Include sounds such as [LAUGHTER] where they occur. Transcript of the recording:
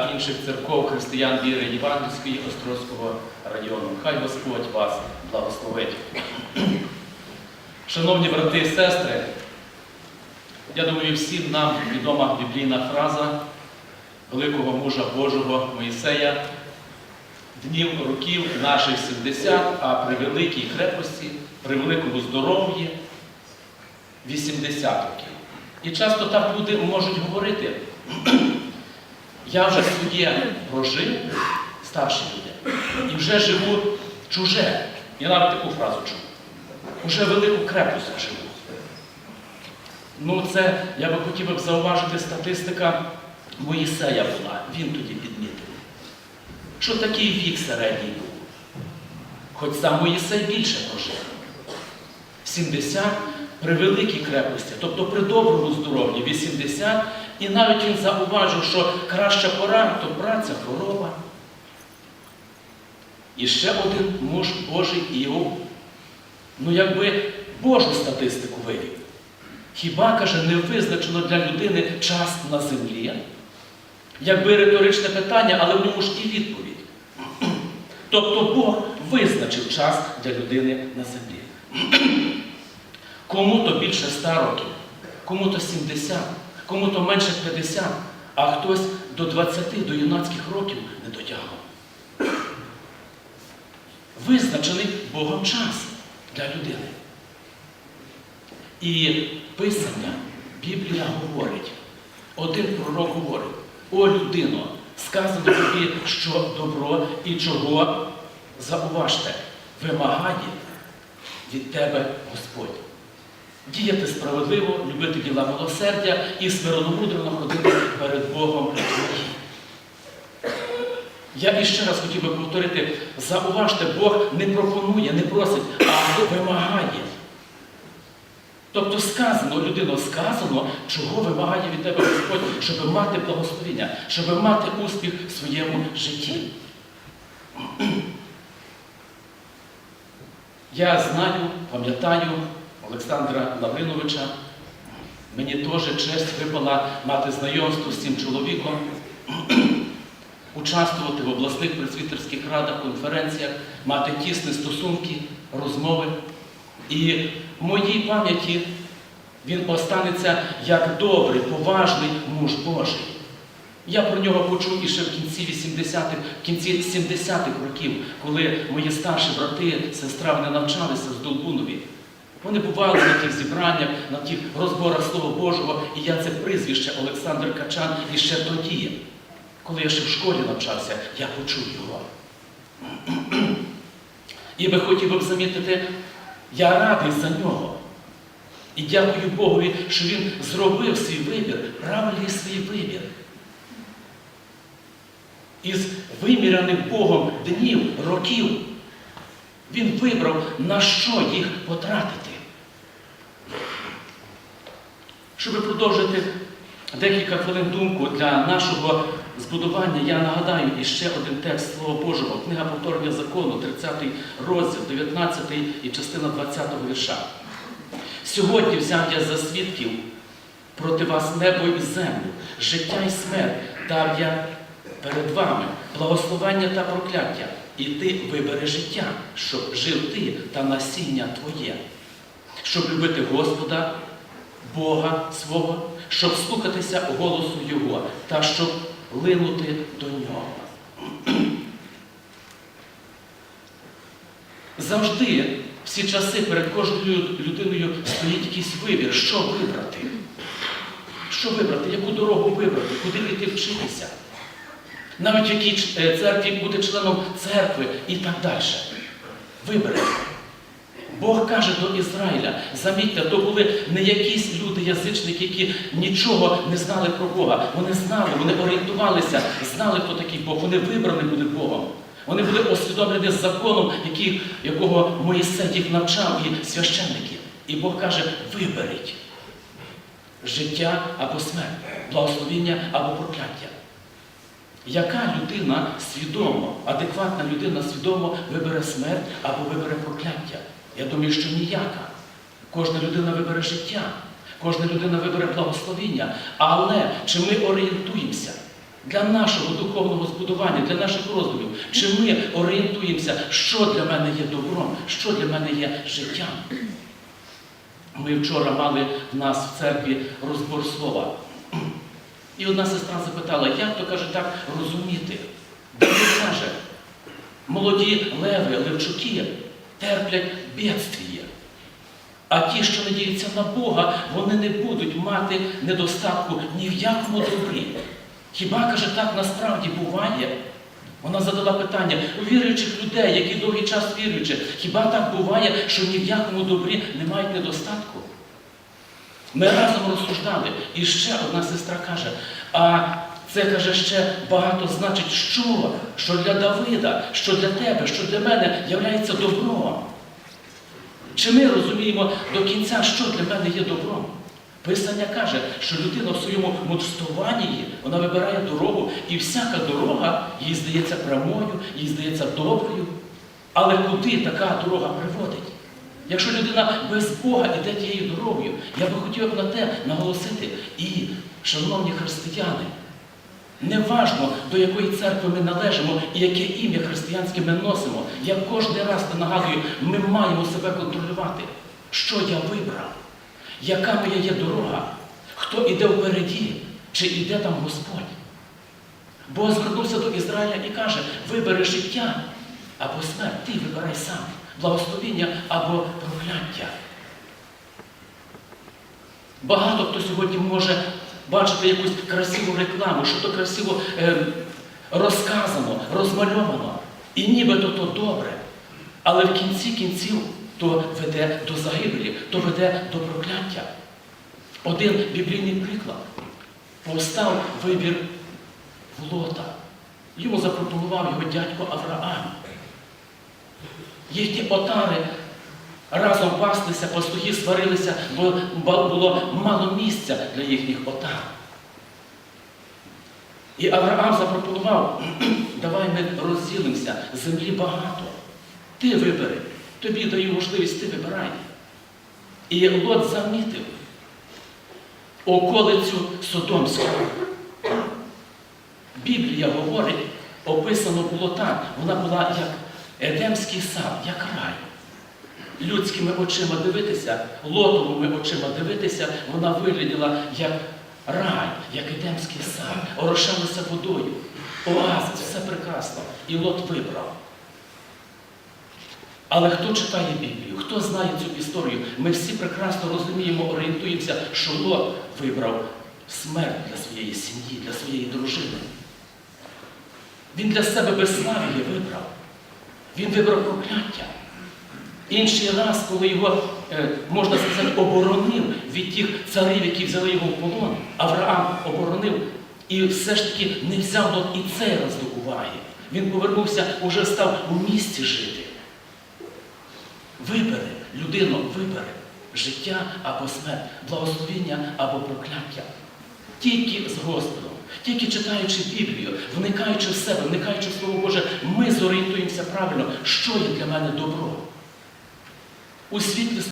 інших церков християн віри Євангельської Острозького району. Хай Господь вас благословить. Шановні брати і сестри, я думаю, всім нам відома біблійна фраза великого мужа Божого Моїсея. Днів років наших 70, а при великій крепості, при великому здоров'ї 80 років. І часто так люди можуть говорити. Я вже своє прожив, старші люди, і вже живу чуже. Я навіть таку фразу чув. Уже велику крепость живу. Ну, це я би хотів би зауважити, статистика Моїсея була. Він тоді підмітив. Що такий вік середній був. Хоч сам Моїсей більше прожив. 70 при великій крепості, тобто при доброму здоров'ї 80, і навіть він зауважив, що краща пора то праця, хвороба. І ще один муж Божий Іов. Ну, якби Божу статистику вивів. Хіба, каже, не визначено для людини час на землі? Якби риторичне питання, але в ньому ж і відповідь. Тобто Бог визначив час для людини на землі. Кому-то більше 100 років, кому-то 70, кому-то менше 50, а хтось до 20, до юнацьких років не дотягав. Визначений Богом час для людини. І Писання, Біблія говорить, один пророк говорить, о людино, сказано тобі, що добро і чого, зауважте, вимагає від тебе Господь. Діяти справедливо, любити діла милосердя і смирономудрено ходити перед Богом. Я іще раз хотів би повторити, зауважте, Бог не пропонує, не просить, а вимагає. Тобто сказано, людино, сказано, чого вимагає від тебе Господь, щоб мати благословення, щоб мати успіх в своєму житті. Я знаю, пам'ятаю Олександра Лавриновича. Мені теж честь випала мати знайомство з цим чоловіком, [CLEARS THROAT] участвувати в обласних пресвітерських радах, конференціях, мати тісні стосунки, розмови. І в моїй пам'яті він останеться як добрий, поважний муж Божий. Я про нього почув іще в кінці 80-х, в кінці 70-х років, коли мої старші брати, сестра вони навчалися в Долбунові. Вони бували на тих зібраннях, на тих розборах Слова Божого, і я це прізвище Олександр Качан іще тоді, коли я ще в школі навчався, я почув його. І би хотів би замітити, я радий за нього. І дякую Богові, що він зробив свій вибір, правильний свій вибір. Із виміряних Богом днів, років, він вибрав, на що їх потратити. Щоб продовжити декілька хвилин думку для нашого збудування, я нагадаю іще один текст Слова Божого, книга повторення закону, 30 розділ, 19 і частина 20 вірша. Сьогодні взяв я за свідків проти вас небо і землю, життя і смерть дав я перед вами, благословення та прокляття. І ти вибери життя, щоб жив ти та насіння твоє, щоб любити Господа, Бога свого, щоб слухатися голосу Його та щоб линути до нього. Завжди, всі часи перед кожною людиною стоїть якийсь вибір, що вибрати. Що вибрати, яку дорогу вибрати, куди піти вчитися. Навіть в якій е, церкві бути членом церкви і так далі. Вибери. Бог каже до Ізраїля, замітьте, то були не якісь люди-язичники, які нічого не знали про Бога. Вони знали, вони орієнтувалися, знали, хто такий Бог. Вони вибрані були Богом. Вони були освідомлені з законом, який, якого Моїсей їх навчав, і священники. І Бог каже, виберіть життя або смерть, благословіння або прокляття. Яка людина свідомо, адекватна людина свідомо вибере смерть або вибере прокляття? Я думаю, що ніяка. Кожна людина вибере життя, кожна людина вибере благословіння. Але чи ми орієнтуємося для нашого духовного збудування, для наших роздумів, чи ми орієнтуємося, що для мене є добром, що для мене є життям. Ми вчора мали в нас в церкві розбор слова. І одна сестра запитала, як то каже так розуміти? Давид каже, молоді леви, левчуки терплять бідствіє. А ті, що надіються на Бога, вони не будуть мати недостатку ні в якому добрі. Хіба каже, так насправді буває? Вона задала питання у віруючих людей, які довгий час віруючи, хіба так буває, що ні в якому добрі не мають недостатку? Ми разом розсуждали, і ще одна сестра каже, а це каже ще багато значить, що, що для Давида, що для тебе, що для мене являється добром. Чи ми розуміємо до кінця, що для мене є добром? Писання каже, що людина в своєму мудрствуванні вона вибирає дорогу, і всяка дорога їй здається прямою, їй здається доброю. Але куди така дорога приводить? Якщо людина без Бога йде тією дорогою, я би хотів на те наголосити. І, шановні християни, неважно, до якої церкви ми належимо і яке ім'я християнське ми носимо, я кожен раз нагадую, ми маємо себе контролювати, що я вибрав, яка моя є дорога, хто іде впереді, чи іде там Господь. Бог звернувся до Ізраїля і каже, вибери життя або смерть, ти вибирай сам, благословіння або прокляття. Багато хто сьогодні може бачити якусь красиву рекламу, що то красиво е, розказано, розмальовано. І нібито то добре. Але в кінці кінців то веде до загибелі, то веде до прокляття. Один біблійний приклад. Повстав вибір Лота. Йому запропонував його дядько Авраам. Їхні отари разом паслися, пастухи сварилися, бо було мало місця для їхніх отар. І Авраам запропонував, [CLEARS THROAT] давай ми розділимося, землі багато. Ти вибери, тобі даю можливість, ти вибирай. І Лот замітив околицю Содомську. Біблія говорить, описано було так, вона була як Едемський сад, як рай. Людськими очима дивитися, лотовими очима дивитися, вона вигляділа як рай, як Едемський сад, орошалася водою. Оазис, все прекрасно. І лот вибрав. Але хто читає Біблію, хто знає цю історію, ми всі прекрасно розуміємо, орієнтуємося, що Лот вибрав смерть для своєї сім'ї, для своєї дружини. Він для себе безслав'я вибрав. Він вибрав прокляття. Інший раз, коли його, е, можна сказати, оборонив від тих царів, які взяли його в полон, Авраам оборонив і все ж таки не взяв Лот і цей раз до уваги. Він повернувся, уже став у місті жити. Вибери, людино, вибери життя або смерть, благословіння або прокляття. Тільки з Господом, тільки читаючи Біблію, вникаючи в себе, вникаючи в Слово Боже, ми зорієнтуємося правильно, що є для мене добро. У світлі